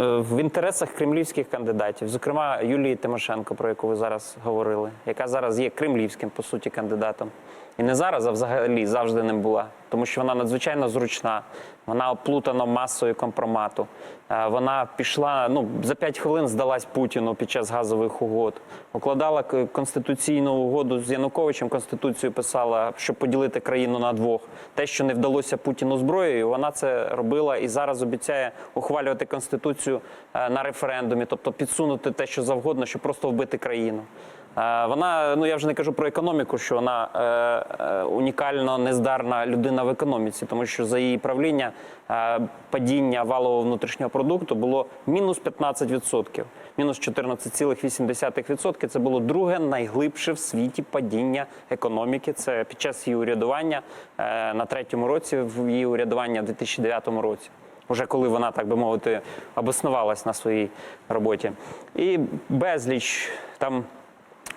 е, в інтересах кремлівських кандидатів, зокрема Юлії Тимошенко, про яку ви зараз говорили, яка зараз є кремлівським по суті кандидатом. І не зараз, а взагалі завжди ним була, тому що вона надзвичайно зручна, вона оплутана масою компромату. Е, Вона пішла ну за 5 хвилин здалась Путіну під час газових угод. Укладала конституційну угоду з Януковичем. Конституцію писала, щоб поділити країну на двох. Те, що не вдалося Путіну зброєю, вона це робила і зараз обіцяє ухвалювати конституцію е, на референдумі, тобто підсунути те, що завгодно, щоб просто вбити країну. Е, Вона, ну я вже не кажу про економіку, що вона е, е, унікально нездарна людина в економіці, тому що за її правління е, падіння валового внутрішнього продукту було мінус 15%, мінус 14,8%. Це було друге найглибше в світі падіння економіки. Це під час її урядування е, на третьому році, в її урядування в 2009 році. Уже коли вона, так би мовити, обоснувалась на своїй роботі. І безліч там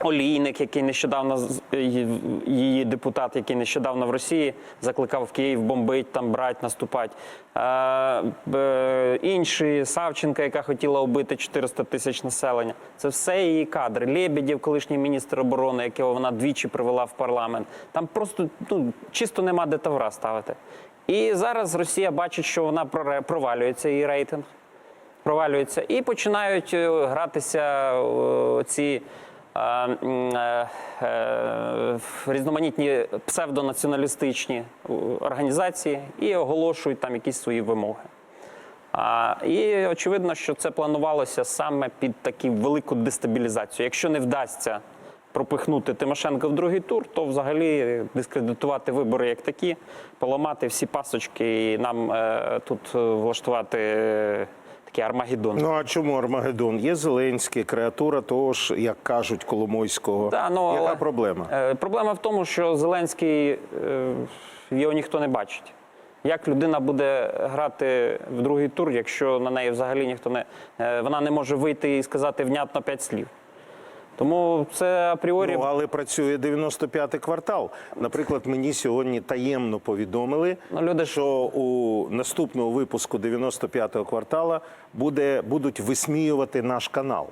Олійник, який нещодавно з- її- депутат, який нещодавно в Росії закликав Київ бомбить, там брати, наступати. Е, б- інші Савченка, яка хотіла убити 400 тисяч населення. Це все її кадри. Лебедєв, колишній міністр оборони, якого вона двічі привела в парламент. Там просто ну, чисто нема де тавра ставити. І зараз Росія бачить, що вона провалюється її рейтинг провалюються і починають е, гратися е, ці е, е, е, різноманітні псевдонаціоналістичні е, організації і оголошують там якісь свої вимоги. І очевидно, що це планувалося саме під таку велику дестабілізацію. Якщо не вдасться пропихнути Тимошенко в другий тур, то взагалі дискредитувати вибори як такі, поламати всі пасочки і нам е, тут е, влаштувати е, такий армагеддон. Ну а чому Армагеддон? Є Зеленський, креатура того ж, як кажуть, Коломойського. Да, ну, Яка але- проблема? Е, Проблема в тому, що Зеленський е, його ніхто не бачить. Як людина буде грати в другий тур, якщо на неї взагалі ніхто не е, вона не може вийти і сказати внятно п'ять слів. Тому це апріорі Ну, але працює 95-й квартал. Наприклад, мені сьогодні таємно повідомили, Ну, люди що у наступного випуску 95-го квартала буде, будуть висміювати наш канал.